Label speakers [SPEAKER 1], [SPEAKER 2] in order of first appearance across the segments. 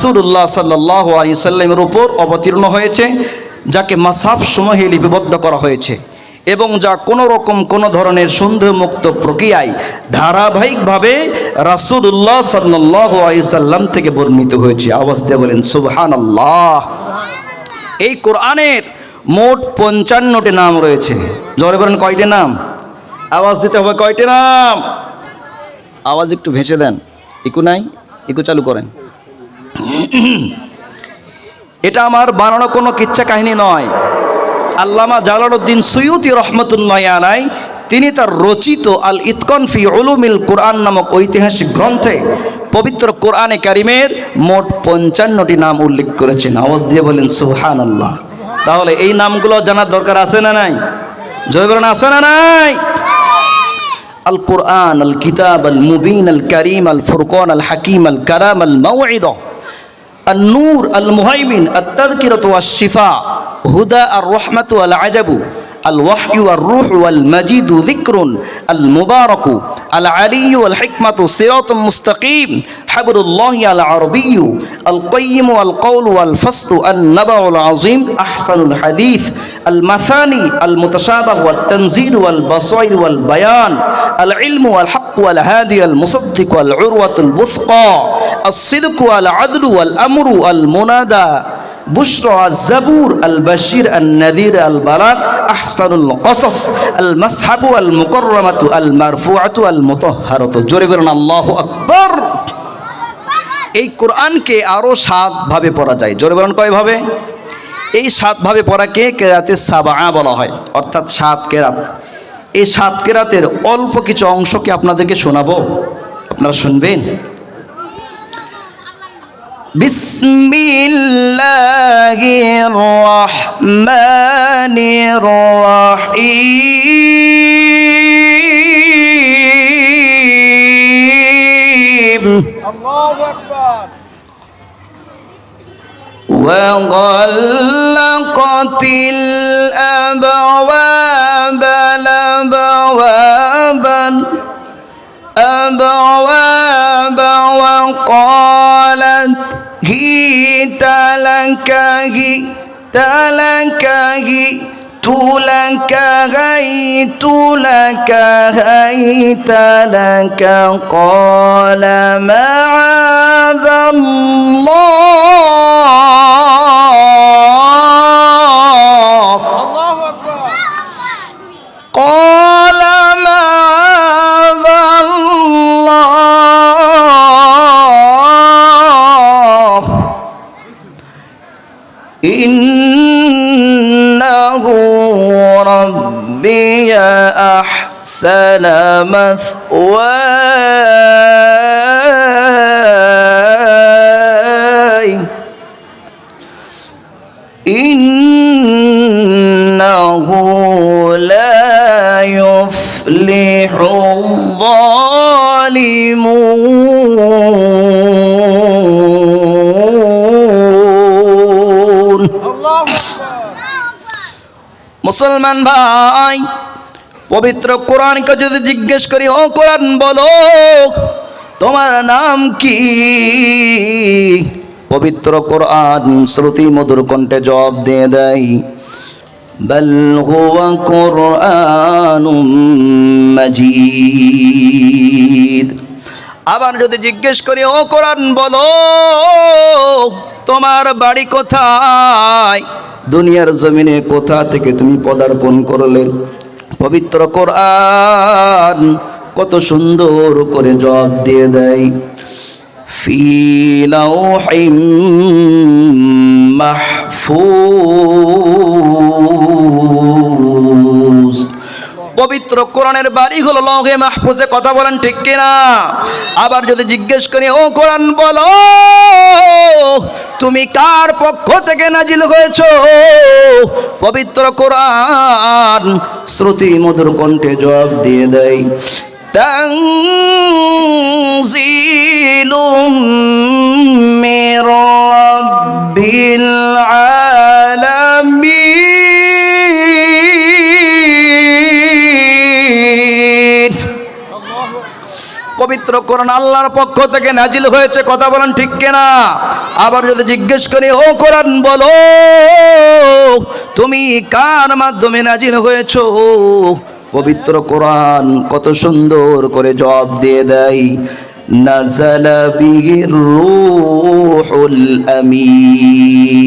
[SPEAKER 1] রাসূলুল্লাহ সাল্লাহ আলী সাল্লামের উপর অবতীর্ণ হয়েছে, যাকে মাসাফ সমূহে লিপিবদ্ধ করা হয়েছে এবং যা কোনো রকম কোনো ধরনের সন্দেহমুক্ত প্রক্রিয়ায় ধারাবাহিকভাবে রাসূলুল্লাহ সাল্লাহ সাল্লাম থেকে বর্ণিত হয়েছে। আওয়াজ দিয়ে বলেন সুবহান আল্লাহ এই কোরআনের মোট পঞ্চান্নটি নাম রয়েছে। জোরে বলেন, কয়টি নাম? আওয়াজ দিতে হবে, কয়টি নাম? আওয়াজ একটু ভেসে দেন। ইকু নাই? ইকু চালু করেন। এটা আমার বানানো কোনো কিচ্ছা কাহিনী নয়। আল্লামা জালালউদ্দিন সৈয়দি রহমতুল্লাহ আলাই তিনি তার রচিত আল ইতকন ফি কোরআন নামক ঐতিহাসিক গ্রন্থে পবিত্র কোরআনে কারিমের মোট পঞ্চান্নটি নাম উল্লেখ করেছেন। আওয়াজ দিয়ে বলেন সুহান আল্লাহ তাহলে এই নামগুলো জানার দরকার আছে না নাই? জয়বরণ আছে না নাই? আল কোরআন, আল কিতাব, আল মুবিন, আল করিম, আল ফুরকান, আল হাকিম, আল কারাম, আল মাউইদা النور المهيمن التذكرة والشفاء هدى الرحمة والعجب. الوحي والروح والمجيد ذكر المبارك العلي والحكمة صراط مستقيم حبل الله العربي القيم والقول والفصل النبع العظيم أحسن الحديث المثاني المتشابه والتنزيل والبصائر والبيان العلم والحق والهادي المصدق والعروة الوثقى الصدق والعدل والأمر المنادى বুশরা আজ-জাবুর, আল-বাশির আন-নাদির আল-মুকাররামাতু, আল-মারফুআতু আল-মুতাহহারাতু এই কোরআনকে আরও সাতভাবে যায়। কয়ভাবে এই সাতভাবে পড়াকে কেরাতের সাবা বলা হয়। অর্থাৎ সাত কেরাত। এই সাত কেরাতের অল্প কিছু অংশকে আপনাদেরকে শোনাবো। আপনারা শুনবেন? بسم الله الرحمن الرحيم.
[SPEAKER 2] الله أكبر.
[SPEAKER 1] وغلقت الأبواب الأبواب الأبواب وقالت
[SPEAKER 2] தலங்கி
[SPEAKER 1] தலங்கி துலங்ககை துலங்ககை தலங்க கோலமாக أحسن مثواي إنه لا يفلح الظالمون
[SPEAKER 2] الله أكبر
[SPEAKER 1] মুসলমান ভাই পবিত্র কোরআনকে যদি জিজ্ঞেস করি, ও কোরআন, বলো, তোমার নাম কি? পবিত্র কোরআন শ্রুতি মধুর কণ্ঠে জবাব দিয়ে দেয় হুয়া কোরআন মজিদ। আবার যদি জিজ্ঞেস করি, ও কোরআন, বলো, তোমার বাড়ি কোথায়? দুনিয়ার জমিনে কোথা থেকে তুমি পদার্পণ করলে? পবিত্র কোরআন কত সুন্দর করে জবাব দিয়ে দেয়। ফি মাহফুজ। পবিত্র কোরআনের বাড়ি হলো লৌহে মাহফুজে কথা বলেন ঠিক কিনা আবার যদি জিজ্ঞেস করি ও কোরআন বলো তুমি কার পক্ষ থেকে নাজিল হয়েছো পবিত্র কোরআন শ্রুতি মধুর কণ্ঠে জবাব দিয়ে দেয় تنزيل من رب العالمين পবিত্র কোরআন আল্লাহর পক্ষ থেকে নাজিল হয়েছে, কথা বলেন ঠিক কিনা? আবার যদি জিজ্ঞেস করি, ও কোরআন, বলো, তুমি কার মাধ্যমে নাজিল হয়েছো? পবিত্র কোরআন কত সুন্দর করে জবাব দিয়ে দেয়, নাজাল রূহুল আমিন।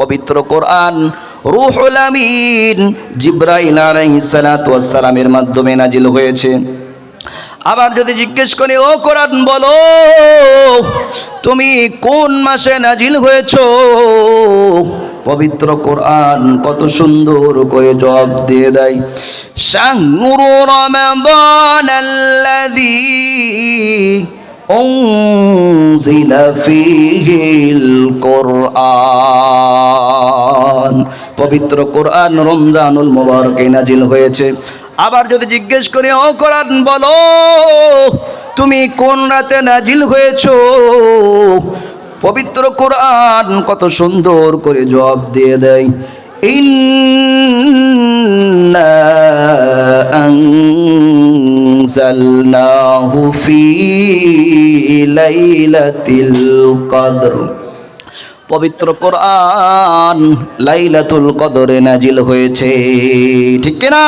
[SPEAKER 1] পবিত্র কোরআন রুহুল আমিন জিব্রাইল আলাইহিস সালাতু ওয়াস সালামের মাধ্যমে নাজিল হয়েছে। আবার যদি জিজ্ঞেস করি ও কোরআন বলো তুমি কোন মাসে নাজিল হয়েছো পবিত্র কোরআন কত সুন্দর করে জবাব দিয়ে দেয় শাহরু রমাদান আল্লাযী أنزل فيه القرآن পবিত্র কোরআন রমজানুল মোবারকে নাজিল হয়েছে আবার যদি জিজ্ঞেস করি, ও কোরআন বলো, তুমি কোন রাতে নাজিল হয়েছো? পবিত্র কোরআন কত সুন্দর করে জবাব দিয়ে দেয় আনজালনাহু ফি লাইলাতিল কদর। পবিত্র কোরআন লাইলাতুল কদরে নাজিল হয়েছে। ঠিক কিনা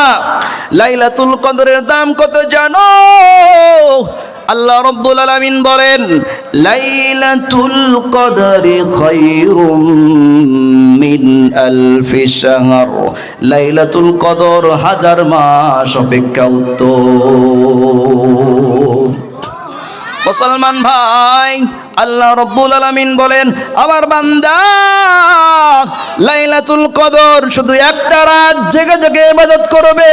[SPEAKER 1] লাইলাতুল কদরের দাম কত জানো? আল্লাহ রব্বুল আলামিন বলেন, লাইলাতুল কদরে খায়রুম মিন আলফি শাহর। লাইলাতুল কদর হাজার মাস অপেক্ষা উত্তম। মুসলমান ভাই আল্লাহ রব্বুল আলামিন বলেন, আমার বান্দা, লাইলাতুল কদর শুধু একটা রাত জেগে জেগে ইবাদত করবে,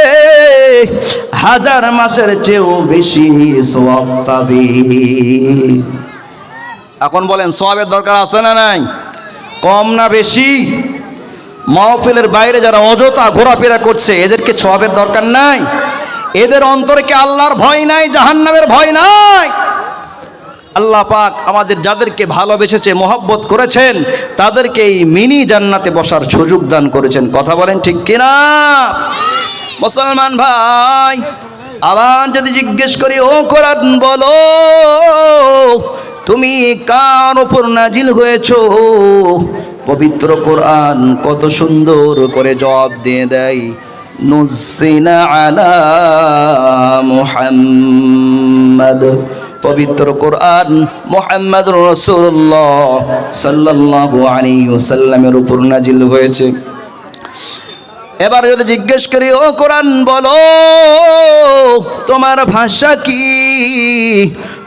[SPEAKER 1] হাজার মাসের চেয়েও বেশি সওয়াব পাবে। এখন বলেন, সওয়াবের দরকার আছে না নাই? কম না বেশি? মাহফিলের বাইরে যারা অযথা ঘোরাফেরা করছে, এদেরকে সওয়াবের দরকার নাই। এদের অন্তরে কি আল্লাহর ভয় নাই, জাহান্নামের ভয় নাই? আল্লাহ পাক আমাদের যাদেরকে ভালোবেসেছে, মহব্বত করেছেন তাদেরকে এই মিনি জান্নাতে বসার সুযোগ দান করেছেন। কথা বলেন ঠিক কিনা? মুসলমান ভাই, আবার যদি জিজ্ঞেস করি, ও কোরআন বলো, তুমি কার ওপর নাজিল হয়েছো? পবিত্র কোরআন কত সুন্দর করে জবাব দিয়ে দেয় নুসিনা আলা মুহাম্মদ। পবিত্র কোরআন মোহাম্মদ রসুল্লাহ সাল্লাল্লাহু আলাইহি ওয়াসাল্লামের উপর নাজিল হয়েছে এবার যদি জিজ্ঞেস করি ও কোরআন বলো তোমার ভাষা কি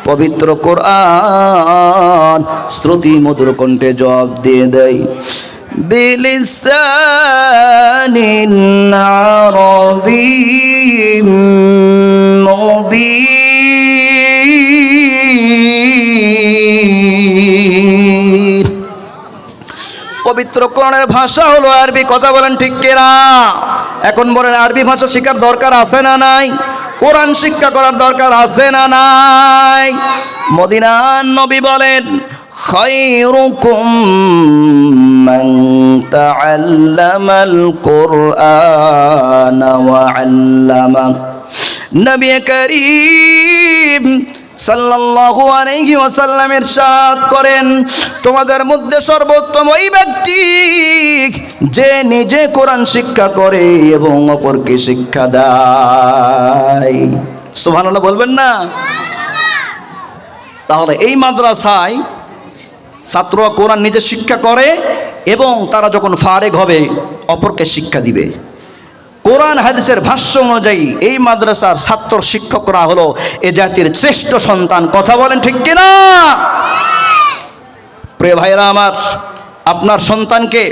[SPEAKER 1] পবিত্র কোরআন শ্রুতি মধুর কণ্ঠে জবাব দিয়ে দেয় بلسان عربي مبين পবিত্র কোরআনের ভাষা হলো আরবি কথা বলেন ঠিক কিনা এখন বলেন আরবি ভাষা শেখার দরকার আছে না নাই কোরআন শিক্ষা করার দরকার আছে না নাই মদিনার নবী বলেন خيركم من تعلم القرآن وعلمه নবী করিম সাল্লাল্লাহু আলাইহি ওয়াসাল্লামের সাথ করেন, তোমাদের মধ্যে সর্বোত্তম ওই ব্যক্তি যে নিজে কোরআন শিক্ষা করে এবং অপরকে শিক্ষা দেয়। সুবহানাল্লাহ বলবেন না? তাহলে এই মাদ্রাসায় ছাত্ররা কোরআন নিজে শিক্ষা করে এবং তারা যখন ফারেক হবে, অপরকে শিক্ষা দিবে। কোরআন হাদিসের ভাষ্য অনুযায়ী এই মাদ্রাসার ছাত্র শিক্ষকরা হলো এ জাতির শ্রেষ্ঠ সন্তান। কথা বলেন ঠিক কিনা? প্রিয় ভাইরা আমার, আপনার সন্তানকে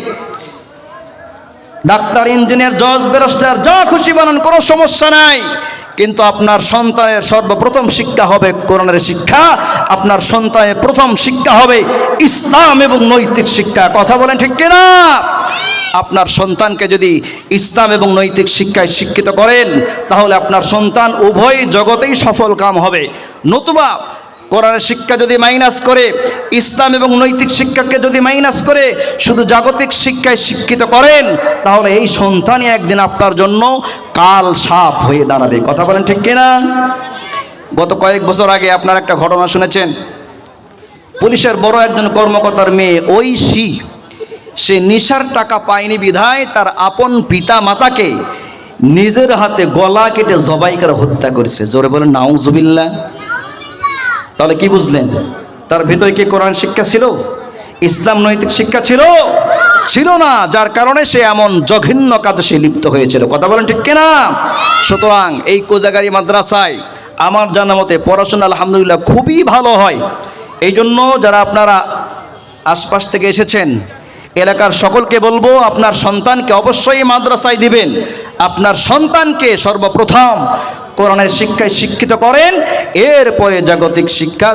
[SPEAKER 1] ডাক্তার, ইঞ্জিনিয়ার, জজ বেরস্টার যা খুশি বানান, কোনো সমস্যা নাই। কিন্তু আপনার সন্তানের সর্বপ্রথম শিক্ষা হবে কোরআনের শিক্ষা। আপনার সন্তানের প্রথম শিক্ষা হবে ইসলাম এবং নৈতিক শিক্ষা। কথা বলেন ঠিক কিনা? আপনার সন্তানকে যদি ইসলাম এবং নৈতিক শিক্ষায় শিক্ষিত করেন, তাহলে আপনার সন্তান উভয় জগতেই সফল কাম হবে। নতুবা কোরআনের শিক্ষা যদি মাইনাস করে, ইসলাম এবং নৈতিক শিক্ষাকে যদি মাইনাস করে, শুধু জাগতিক শিক্ষায় শিক্ষিত করেন, তাহলে এই সন্তানই একদিন আপনার জন্য কাল সাপ হয়ে দাঁড়াবে। কথা বলেন ঠিক কিনা? গত কয়েক বছর আগে আপনার একটা ঘটনা শুনেছেন? পুলিশের বড় একজন কর্মকর্তার মেয়ে ঐশী সে নিশার টাকা পায়নি বিধায় তার আপন পিতা মাতাকে নিজের হাতে গলা কেটে জবাই করে হত্যা করেছে। জোরে বলেন নাউজুবিল্লা তাহলে কি বুঝলেন? তার ভিতরে কি কোরআন শিক্ষা ছিল? ইসলাম নৈতিক শিক্ষা ছিল? ছিল না, যার কারণে সে এমন জঘন্য কাজে সে লিপ্ত হয়েছিল। কথা বলেন ঠিক কিনা? সুতরাং এই কোজাগারি মাদ্রাসায় আমার জানা মতে পড়াশোনা আলহামদুলিল্লাহ খুবই ভালো হয়। এই জন্য যারা আপনারা আশপাশ থেকে এসেছেন এলাকার সকলকে বলব, আপনার সন্তানকে অবশ্যই মাদ্রাসায় দিবেন। আপনার সন্তানকে সর্বপ্রথম কোরআনের শিক্ষায় শিক্ষিত করেন, এরপরে জাগতিক শিক্ষা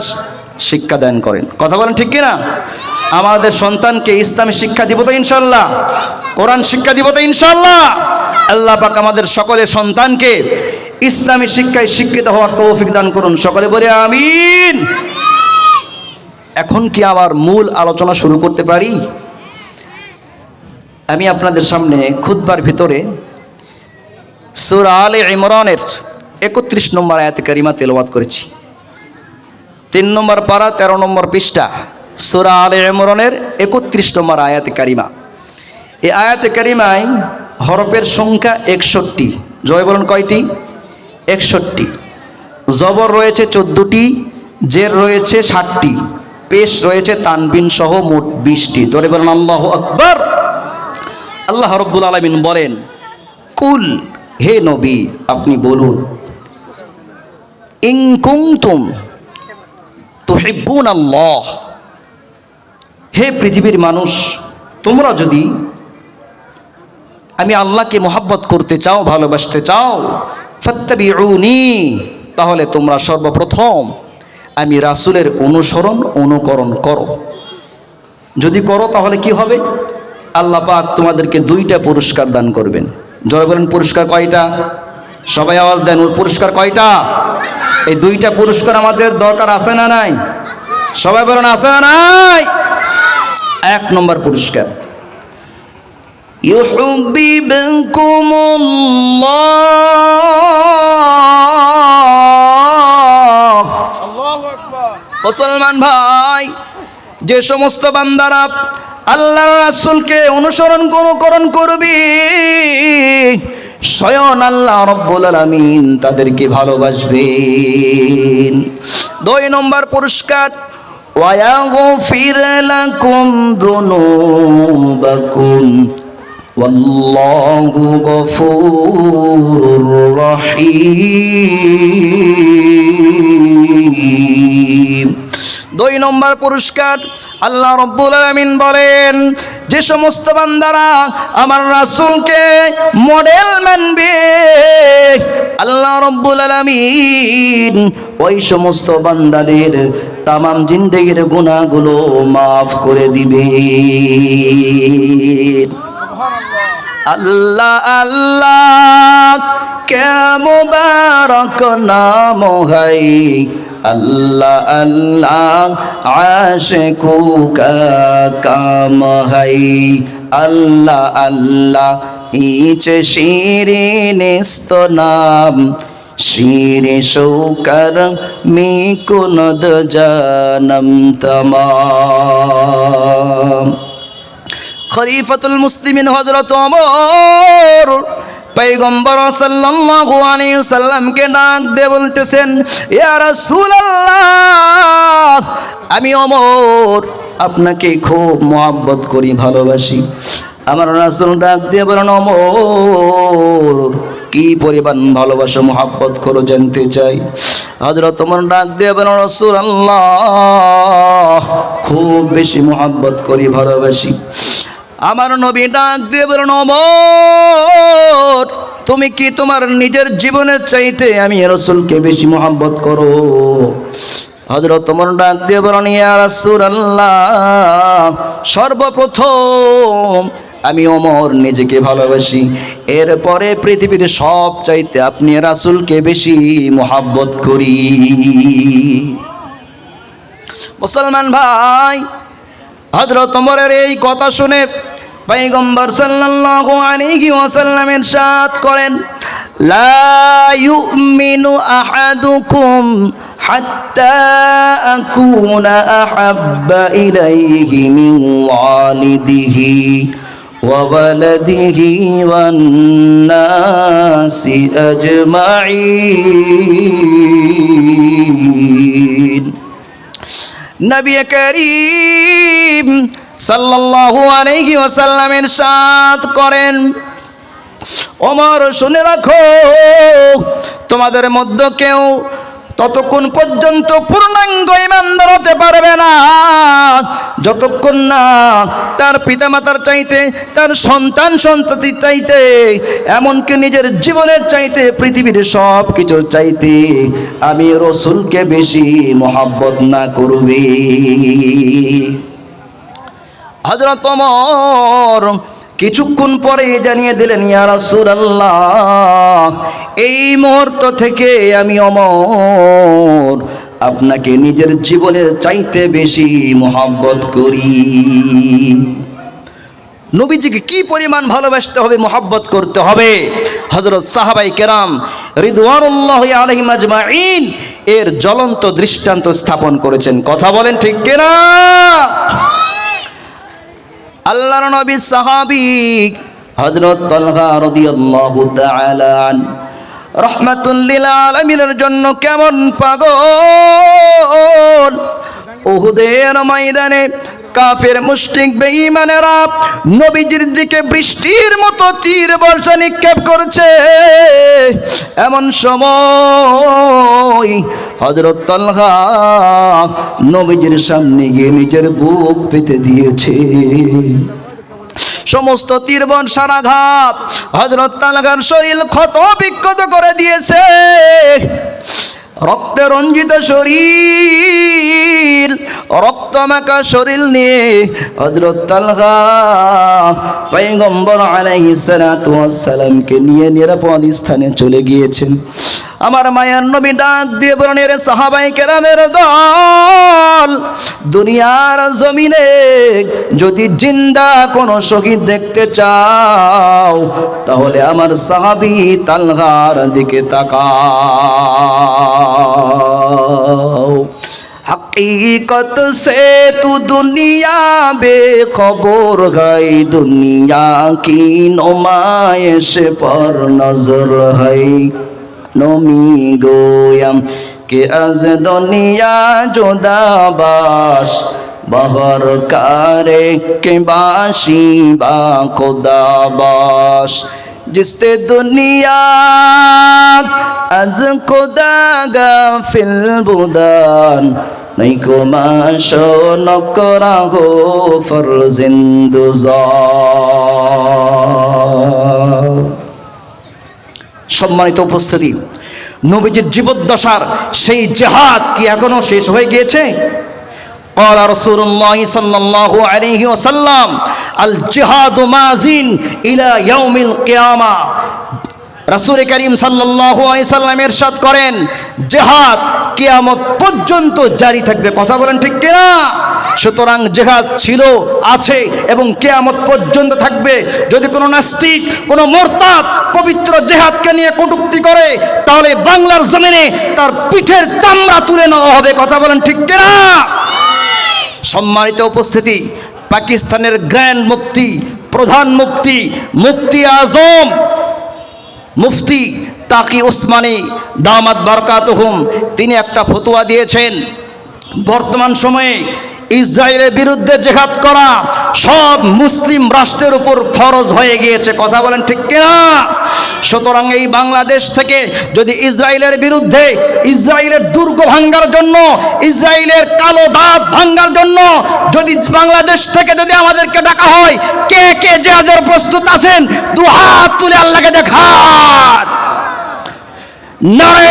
[SPEAKER 1] শিক্ষা দান করেন। কথা বলেন ঠিক কিনা? আমাদের সন্তানকে ইসলামী শিক্ষা দিব তো ইনশাল্লাহ, কোরআন শিক্ষা দিব তো ইনশাল্লাহ। আল্লাহ পাক আমাদের সকলের সন্তানকে ইসলামী শিক্ষায় শিক্ষিত হওয়ার তৌফিক দান করুন। সকলে বলে আমিন। এখন কি আমার মূল আলোচনা শুরু করতে পারি? আমি আপনাদের সামনে খুদ্বার ভিতরে সুরা আলে ইমরানের একত্রিশ নম্বর আয়াত কারিমা তেলাওয়াত করেছি। তিন নম্বর পাড়া তেরো নম্বর পৃষ্ঠা, সুরা আলে ইমরানের একত্রিশ নম্বর আয়াত কারিমা। এই আয়াত কারিমায় হরফের সংখ্যা একষট্টি। জয় বলুন কয়টি? একষট্টি। জবর রয়েছে চোদ্দোটি, জের রয়েছে ষাটটি, পেশ রয়েছে তানবিন সহ মোট বিশটি। জোরে বলেন, আল্লাহ আকবর। আল্লাহ রব্বুল আলমিন বলেন, কুল, হে নবী, আপনি বলুন ইংকুংতুম তুহিব্বুন আল্লাহ। হে পৃথিবীর মানুষ, তোমরা যদি আমি আল্লাহকে মোহাব্বত করতে চাও, ভালোবাসতে চাও, ফত্তাবিউনি তাহলে তোমরা সর্বপ্রথম আমি রাসূলের অনুসরণ, অনুকরণ করো। যদি করো, তাহলে কি হবে? আল্লাহ পাক তোমাদেরকে দুইটা পুরস্কার দান করবেন জয় বলেন পুরস্কার কয়টা সবাই আওয়াজ দেন ওর পুরস্কার কয়টা এই দুইটা পুরস্কার আমাদের দরকার আছে না নাই সবাই বলেন আছে না নাই এক নম্বর পুরস্কার يحببكم الله
[SPEAKER 2] আল্লাহু আকবার
[SPEAKER 1] মুসলমান ভাই যে সমস্ত বান্দারা আল্লাহ রাসূলকে অনুসরণ অনুকরণ করবি স্বয়ং আল্লাহ রব্বুল আলামিন তাদেরকে ভালোবাসবেন দুই নম্বর পুরস্কার ওয়ায়াগফির লাকুম যুনুবাকুম والله غفور রহিম দুই নম্বর পুরস্কার আল্লাহ রব্বুল আলামিন বলেন, যে সমস্ত বান্দারা আমার রাসূলকে মডেল মানবে, আল্লাহ রব্বুল আলামিন ওই সমস্ত বান্দাদের তামাম জিন্দেগির গুনাহগুলো মাফ করে দিবে। আল্লাহ আল্লাহ, কে মুবারক নাম হাই আল্লাহ আল্লাহ আশিকু কা কাম হাই। আল্লাহ আল্লাহ, ইচ শিরিন নাম। শির শৌকর মি কুনদ জানম তমাম। খলিফাতুল মুসলিমিন হযরত ওমর আলাইহি সাল্লামকে ডাক দিয়ে বলতেছেন আমি অমর, আপনাকে খুব মোহাব্বত করি, ভালোবাসি। আমার রাসূল ডাক দিয়ে বলেন ওমর কি পরিমাণ ভালোবাসা, মোহাব্বত করো, জানতে চাই। হজরত তোমার ডাক দিয়ে বলেন রসুল আল্লাহ খুব বেশি মোহাব্বত করি, ভালোবাসি। আমার নবী ডাক দিয়ে বলেন তুমি কি তোমার নিজের জীবনের চাইতে আমি রসুলকে বেশি মোহাব্বত করো? হজরত তোমার ডাক ইয়া রাসূলুল্লাহ, সর্বপ্রথম আমি অমর নিজেকে ভালোবাসি। এরপরে পৃথিবীর সব চাইতে আপনি রাসূলকে বেশি মোহাব্বত করি। মুসলমান ভাই হজরত ওমরের এই কথা শুনে পয়গম্বর সাল্লাল্লাহু আলাইহি ওয়াসাল্লাম ইরশাদ করেন لا يؤمن أحدكم حتى أكون أحب إليه من والده وولده والناس أجمعين নবী করিম সাল্লাল্লাহু আলাইহি ওয়াসাল্লামের সাথ করেন। ওমর, শুনে রাখো, তোমাদের মধ্যে কেউ ততক্ষণ পর্যন্ত পূর্ণাঙ্গ ইমানদার হতে পারবে না। যতক্ষণ না তার পিতামাতার চাইতে, তার সন্তান সন্ততি চাইতে, এমনকি নিজের জীবনের চাইতে পৃথিবীর সব কিছুর চাইতে আমি রসুলকে বেশি মহাব্বত না করবে। হজরত ওমর কিছুক্ষণ পরে জানিয়ে দিলেন, ইয়া রাসূলুল্লাহ, এই মুহূর্ত থেকে আমি অমর আপনাকে নিজের জীবনের চাইতে বেশি মোহাব্বত করি। নবীজিকে কি পরিমাণ ভালোবাসতে হবে, মোহাব্বত করতে হবে? হজরত সাহাবাই কেরাম রিদওয়ানুল্লাহ আলহিম আজমাইন এর জ্বলন্ত দৃষ্টান্ত স্থাপন করেছেন। কথা বলেন ঠিক কিনা? আল্লাহর নবী সাহাবী হযরত তালহা রাদিয়াল্লাহু তাআলা আন, রহমাতুল লিল আলামিনের জন্য কেমন পাগল? উহুদের ময়দানে কাফের, মুশরিক, বেঈমানেরা নবীজির দিকে বৃষ্টির মতো তীর বর্ষা নিক্ষেপ করছে। এমন সময় হজরত তালহা নবীজির সামনে গিয়ে নিজের বুক পেতে দিয়েছে। সমস্ত তীরবন সারাঘাত হজরত তালগার শরীর ক্ষত বিক্ষত করে দিয়েছে। রক্তে রঞ্জিত শরীর রক্ত মাখা শরীর নিয়ে হজরত তালগা পৈগম্বর আলাইহিস সালাতু ওয়াস সালামকে নিয়ে নিরাপদ স্থানে চলে গিয়েছেন। আমার মায়ের নবী ডাক দিয়ে বলেন রে সাহাবাই কেরামের দল, দুনিয়ার জমিনে যদি জিন্দা কোন শহীদ দেখতে চাও, তাহলে আমার সাহাবি তালগার দিকে তাকাও। हकीकत से तू दुनिया बेखबर है दुनिया की नुमाइश पर नजर है নমি গোয়াম কে আজ দুনিয়া জোদাবাস বহর কারে কে বাসি বা খোদাবাস जिसते दुनिया आज खुदा गाफिल बुदान नहीं নৈকো মাস নকরা হো ফরজিন্দু সম্মানিত উপস্থিতি নবীজির জীবদ্দশার সেই জেহাদ কি এখনও শেষ হয়ে গিয়েছে قال رسول الله صلى الله عليه وسلم الجهاد مازين إلى يوم القيامة রাসূল করিম সাল্লাল্লাহু আলাইহি সাল্লাম করেন, জেহাদ কিয়ামত পর্যন্ত জারি থাকবে। কথা বলেন ঠিক কিনা? সুতরাং জেহাদ ছিল, আছে এবং কেয়ামত পর্যন্ত থাকবে। যদি কোনো নাস্তিক, কোনো মোরতাদ পবিত্র জেহাদকে নিয়ে কটুক্তি করে, তাহলে বাংলার জমিনে তার পিঠের চামড়া তুলে নেওয়া হবে। কথা বলেন ঠিক কিনা? সম্মানিত উপস্থিতি, পাকিস্তানের গ্র্যান্ড মুফতি, প্রধান মুফতি মুফতি আজম মুফতি তাকি ওসমানী দামাত বরকাতহুম তিনি একটা ফতুয়া দিয়েছেন। বর্তমান সময়ে ইসরায়েলের বিরুদ্ধে জেহাদ করা সব মুসলিম রাষ্ট্রের উপর ফরজ হয়ে গিয়েছে। কথা বলেন ঠিক কিনা? সুতরাং এই বাংলাদেশ থেকে যদি ইসরায়েলের বিরুদ্ধে ইসরায়েলের দুর্গ ভাঙ্গার জন্য, ইসরায়েলের কালো দাঁত ভাঙ্গার জন্য যদি বাংলাদেশ থেকে যদি আমাদেরকে ডাকা হয়, কে কে জেহাদের প্রস্তুত আছেন? দু হাত তুলে আল্লাহকে দেখান। নারে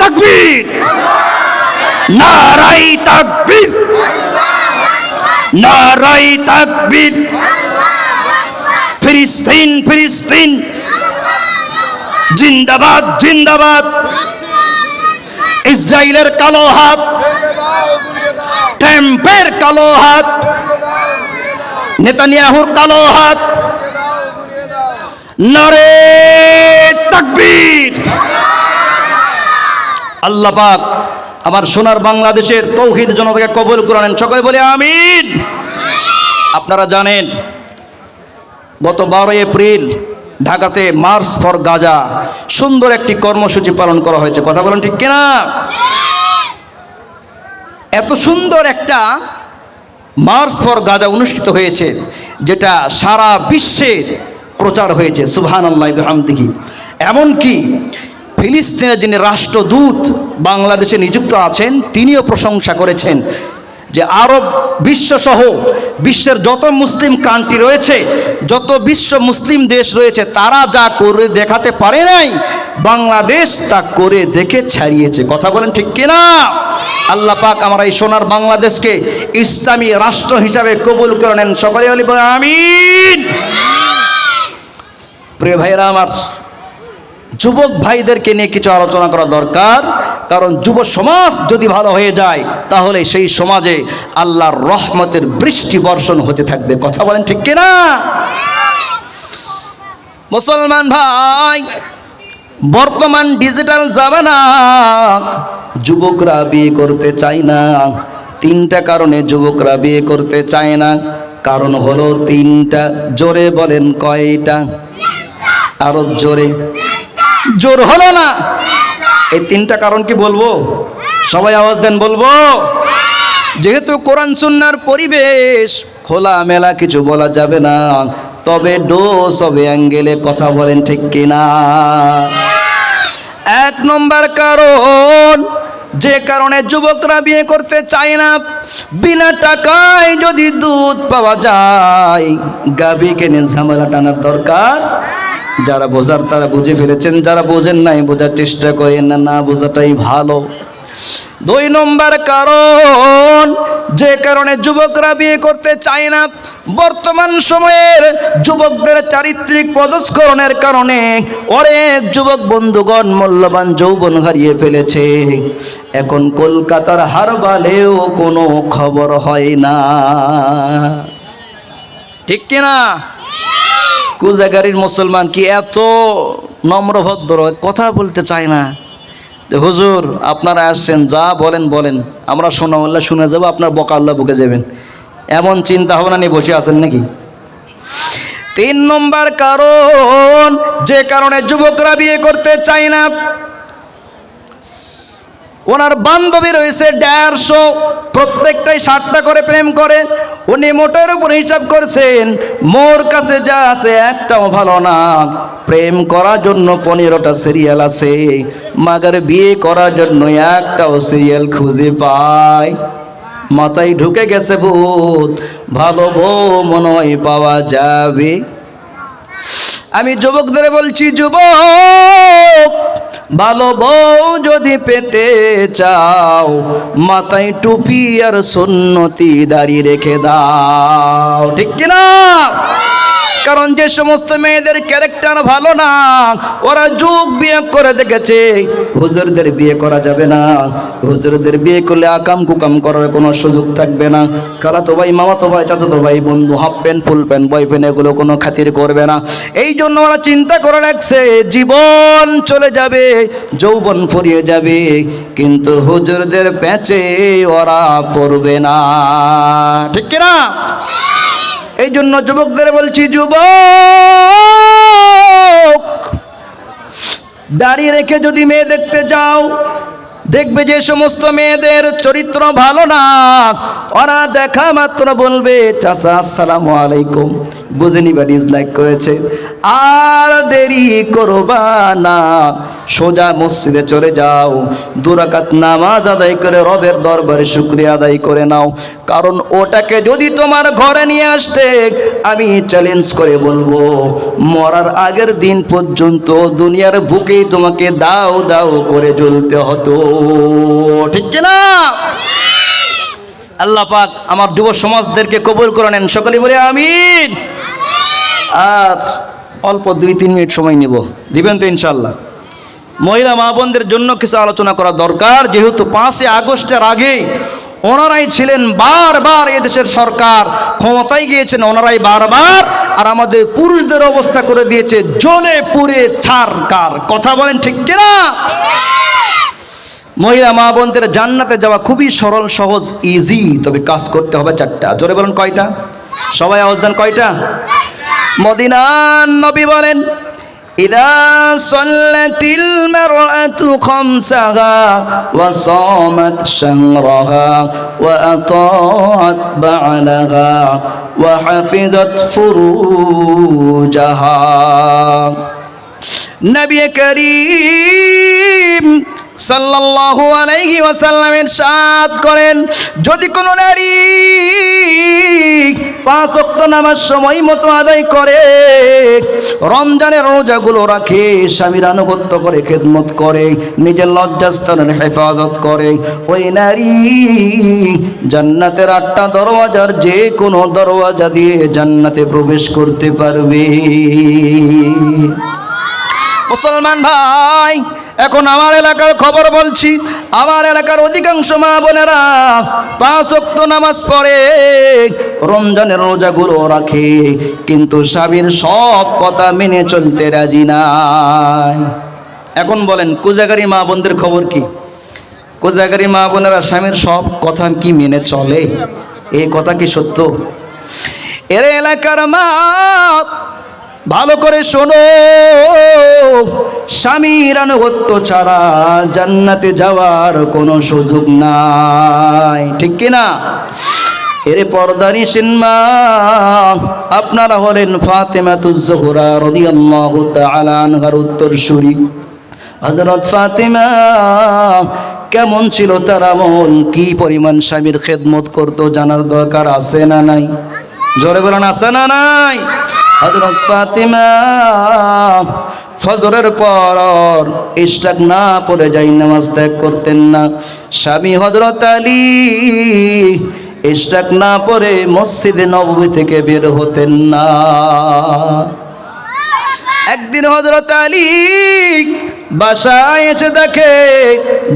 [SPEAKER 1] তাকবীর। নারাই তাকবীর। নারাই তাকবীর। ফিলিস্তিন ফিলিস্তিন। জিন্দাবাদ জিন্দাবাদ। ইসরায়েলের কালো হাত। ট্যাম্পের কালো হাত। নেতানিয়াহুর কালো হাত। নারে তাকবীর। আল্লাহ পাক আমার সোনার বাংলাদেশের তৌহিদ জনতাকে কবুল করেন সকলে বলে আমিন। আপনারা জানেন, গত বারোই এপ্রিল ঢাকাতে মার্চ ফর গাজা সুন্দর একটি কর্মসূচি পালন করা হয়েছে। কথা বলেন ঠিক কিনা? এত সুন্দর একটা মার্চ ফর গাজা অনুষ্ঠিত হয়েছে, যেটা সারা বিশ্বের প্রচার হয়েছে। সুবহান আল্লাহ হামদিহি এমনকি ফিলিস্তিনের যিনি রাষ্ট্রদূত বাংলাদেশে নিযুক্ত আছেন, তিনিও প্রশংসা করেছেন যে আরব বিশ্বসহ বিশ্বের যত মুসলিম কান্ট্রি রয়েছে, যত বিশ্ব মুসলিম দেশ রয়েছে, তারা যা করে দেখাতে পারে নাই, বাংলাদেশ তা করে দেখে ছাড়িয়েছে। কথা বলেন ঠিক কিনা? আল্লাহ পাক আমার এই সোনার বাংলাদেশকে ইসলামী রাষ্ট্র হিসাবে কবুল করে নেন। সকলে বলি আমিন। প্রিয় ভাইরা আমার যুবক ভাইদেরকে নিয়ে কিছু আলোচনা করা দরকার। কারণ যুব সমাজ যদি ভালো হয়ে যায়, তাহলে সেই সমাজে আল্লাহর রহমতের বৃষ্টি বর্ষণ হতে থাকবে। কথা বলেন ঠিক কিনা? মুসলমান ভাই, বর্তমান ডিজিটাল জামানা যুবকরা বিয়ে করতে চায় না। তিনটা কারণে যুবকরা বিয়ে করতে চায় না। কারণ হলো তিনটা, জোরে বলেন কয়টা? আরও জোরে। জোর হলো না। এই তিনটা কারণ কি বলব? সবাই আওয়াজ দেন, বলব? যেহেতু কোরআন সুন্নার পরিবেশ, খোলা মেলা কিছু বলা যাবে না। তবে ডো হবে অ্যাঙ্গেলে কথা বলেন ঠিক কিনা? এক নম্বর কারণ, যে কারণে যুবকরা বিয়ে করতে চায় না। বিনা টাকায় যদি দুধ পাওয়া যায় গাভী কেনে ঝামেলা টানার দরকার যারা বোঝার তারা বুঝে ফেলেছেন, যারা বোঝেন নাই বোঝার চেষ্টা করেন না না বোঝাটাই ভালো। দুই নম্বর কারণ, যে কারণে যুবকরা বিয়ে করতে চায় না, বর্তমান সময়ের যুবকদের চারিত্রিক পদস্খলনের কারণে অনেক যুবক বন্ধুগণ মূল্যবান যৌবন হারিয়ে ফেলেছে। এখন কলকাতার হারবালেও কোনো খবর হয় না। ঠিক কিনা? কুজাগারির মুসলমান কি এত নম্রভদ্র? কথা বলতে চায় না। হুজুর, আপনারা আসছেন, যা বলেন বলেন। আমরা শোনা আল্লাহ শুনে যাব, আপনার বকাল্লা বুকে যাবেন। এমন চিন্তা ভাবনা নিয়ে বসে আছেন নাকি? তিন নম্বর কারণ, যে কারণে যুবকরা বিয়ে করতে চায় না। ওনার বান্ধবী রয়েছে দেড়শো। প্রত্যেকটাই ষাটটা করে প্রেম করে। উনি মোটের উপর হিসাব করছেন, মোর কাছে যা আছে একটাও ভালো না। প্রেম করার জন্য পনেরোটা সিরিয়াল আছে। মাগার বিয়ে করার জন্য একটাও সিরিয়াল খুঁজে পায় মাথায় ঢুকে গেছে ভূত। ভালো বউ মনে পাওয়া যাবে। আমি যুবকদের বলছি, যুবক ভালো বউ যদি পেতে চাও মাথায় টুপি আর সন্নতি দাঁড়িয়ে রেখে দাও। ঠিক কিনা? কারণ যে সমস্ত মেয়েদের ক্যারেক্টার ভালো না, ওরা যুগ বিয়ে করে দেখেছে। হুজুরদের বিয়ে করা যাবে না। হুজুরদের বিয়ে করলে আকাম কুকাম করার কোনো সুযোগ থাকবে না। খালাতো ভাই, মামাতো ভাই, চাচাতো ভাই, বন্ধু half pant full pant boy pant এগুলো কোনো খাতির করবে না। এই জন্য ওরা চিন্তা করে রাখছে, জীবন চলে যাবে, যৌবন ফুরিয়ে যাবে। কিন্তু হুজুরদের প্যাঁচে ওরা পড়বে না। ঠিক কিনা? এই জন্য যুবকদের বলছি, যুবক, দাঁড়িয়ে রেখে যদি মেয়ে দেখতে যাও দেখবে যে সমস্ত মেয়েদের চরিত্র ভালো না, ওরা দেখা মাত্র বলবে চাষা আসসালামু আলাইকুম। বুঝে নিবা ডিসলাইক করেছে। আর দেরি করবা না, সোজা মসজিদে চলে যাও। দুরাকাত নামাজ আদায় করে রবের দরবারে শুক্রিয়া আদায় করে নাও। কারণ ওটাকে যদি তোমার ঘরে নিয়ে আসতে, আমি চ্যালেঞ্জ করে বলব, মরার আগের দিন পর্যন্ত দুনিয়ার বুকেই তোমাকে দাও দাও করে জ্বলতে হতো। ঠিক কিনা? আল্লাহ পাক আমার যুব সমাজদেরকে কবুল করে নেন। সকলে বলে আমিন। আর অল্প দুই, তিন মিনিট সময় নেব। দিবেন তো ইনশাল্লাহ মহিলা মা বোনদের জন্য কিছু আলোচনা করা দরকার। যেহেতু পাঁচই আগস্টের আগে ওনারাই ছিলেন বারবার এদেশের সরকার, ক্ষমতায় গিয়েছেন ওনারাই বারবার, আর আমাদের পুরুষদের অবস্থা করে দিয়েছে জলে পুড়ে ছাড় কার। কথা বলেন ঠিক কিনা? মহিলা মা বোনদের জান্নাতে যাওয়া খুবই সরল সহজ ইজি তবে কাজ করতে হবে চারটা জোরে বলেন কয়টা সবাই আওয়াজ দেন কয়টা মদিনার নবী বলেন إذا صلت المرأة خمسها وصامت شهرها وأطاعت بعلها وحفظت فروجها নবী করিম সাল্লাল্লাহু আলাইহি ওয়াসাল্লামের সাথ করেন, যদি কোনো নারী পাঁচ ওয়াক্ত নামাজ সময় মতো আদায় করে, রমজানের রোজাগুলো রাখে, স্বামীর আনুগত্য করে, খেদমত করে, নিজের লজ্জাস্থানের হেফাজত করে, ওই নারী জান্নাতের আটটা দরওয়াজার যে কোনো দরওয়াজা দিয়ে জান্নাতে প্রবেশ করতে পারবে। মুসলমান ভাই এখন আমার এলাকার খবর বলছি, আমার এলাকার অধিকাংশ মা বোনেরা পাঁচ ওয়াক্ত নামাজ পড়ে, রমজানের রোজাগুলো রাখে, কিন্তু স্বামীর সব কথা মেনে চলতে রাজি নাই। এখন বলেন, কুজাগারি মা বোনদের খবর কি? কোজাগারি মা বোনেরা স্বামীর সব কথা কি মেনে চলে? এই কথা কি সত্য? এর এলাকার মা ভালো করে শোনো। স্বামীর আনুগত্য ছাড়া জান্নাতে যাওয়ার কোনো সুযোগ নাই। ঠিক কিনা এর পর্দানি সিনমা, আপনারা হলেন ফাতেমাতুজ্জোহরা রাদিয়াল্লাহু তাআলা আনহার উত্তরসূরি। হযরত ফাতেমা, কেমন ছিল তার আমল? কি পরিমাণ স্বামীর খেদমত করতো জানার দরকার আছে না নাই? জোরে বলেন, আছে না নাই? হযরত ফাতেমা ফজরের পর ইশরাক না পড়ে যাই নামাজ ত্যাগ করতেন না। স্বামী হজরত আলী ইশরাক না পড়ে মসজিদে নবমী থেকে বের হতেন না। একদিন হজরত আলী বাসায় এসে দেখে,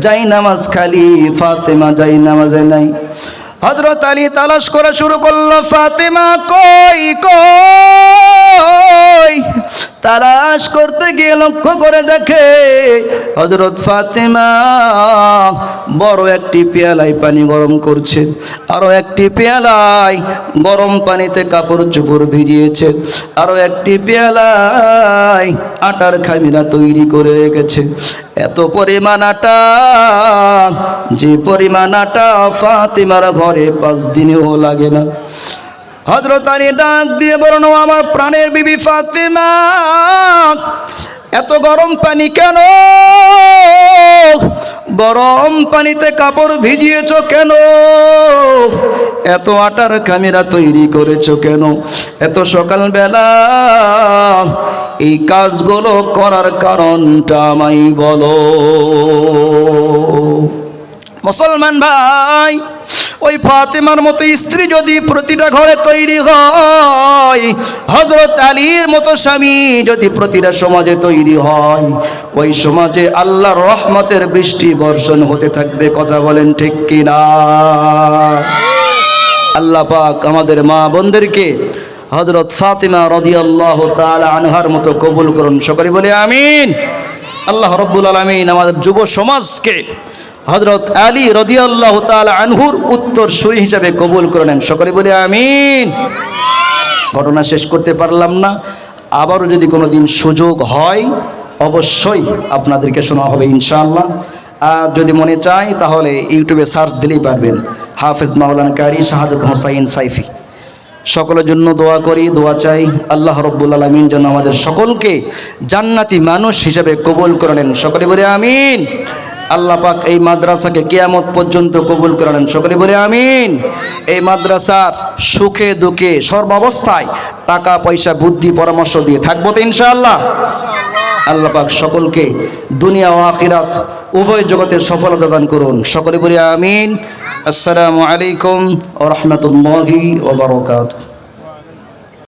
[SPEAKER 1] যাই নামাজ খালি, ফাতেমা যাই নামাজে নাই। হজরত আলী তালাশ করা শুরু করল ফাতেমা কই কই? তালাশ করতে গিয়ে লক্ষ্য করে দেখে হজরত ফাতেমা বড় একটি পেয়ালায় পানি গরম করছে আরও একটি পেয়ালায় গরম পানিতে কাপড় চোপড় ভিজিয়েছে আরও একটি পেয়ালায় আটার খামিরা তৈরি করে রেখেছে। এত পরিমাণ আটা, যে পরিমাণ আটা ফাতেমার ঘরে পাঁচ দিনেও লাগে না। হজরত আলী ডাক দিয়ে বলুন আমার প্রাণের বিবি ফাতেমা, এত গরম পানি কেন? গরম পানিতে কাপড় ভিজিয়েছ কেন? এত আটার কামিরা তৈরি করেছ কেন? এত সকালবেলা এই কাজগুলো করার কারণটা আমায় বলো। মুসলমান ভাই, ওই ফাতেমার মতো স্ত্রী যদি প্রতিটা ঘরে তৈরি হয় হজরত আলীর মতো স্বামী যদি প্রতিটা সমাজে তৈরি হয়, ওই সমাজে আল্লাহর রহমতের বৃষ্টি বর্ষণ হতে থাকবে, কথা বলেন ঠিক কিনা? আল্লাহ পাক আমাদের মা বোনদেরকে হজরত ফাতিমা রদিয়াল্লাহ তাআলা আনহার মতো কবুল করুন, সকলে বলে আমিন। আল্লাহ রব্বুল আলমিন আমাদের যুব সমাজকে হজরত আলী রদিয়াল্লাহ তাআলা আনহুর উত্তর সুরি হিসাবে কবুল করে নেন। সকলে বলে আমিন। ঘটনা শেষ করতে পারলাম না। আবারও যদি কোনো দিন সুযোগ হয়, অবশ্যই আপনাদেরকে শোনা হবে ইনশাআল্লাহ। আর যদি মনে চায়, তাহলে ইউটিউবে সার্চ দিলেই পারবেন। হাফেজ মাওলানা কারি হোসাইন সাইফি। সকলের জন্য দোয়া করি, দোয়া চাই। আল্লাহ রব্বুল আলমিন যেন আমাদের সকলকে জান্নাতি মানুষ হিসেবে কবুল করে নেন। সকলে বলে আমিন। আল্লাহ পাক এই মাদ্রাসাকে কেয়ামত পর্যন্ত কবুল করে নেন সকলে বলে আমিন। এই মাদ্রাসার সুখে দুঃখে সর্বাবস্থায় টাকা, পয়সা, বুদ্ধি, পরামর্শ দিয়ে থাকব তো ইনশাআল্লাহ। আল্লাহ পাক সকলকে দুনিয়া ও আখিরাত উভয় জগতের সফলতা দান করুন। সকলে বলি আমিন। আসসালামু আলাইকুম ওয়া রাহমাতুল্লাহি ওয়া বারাকাতুহু।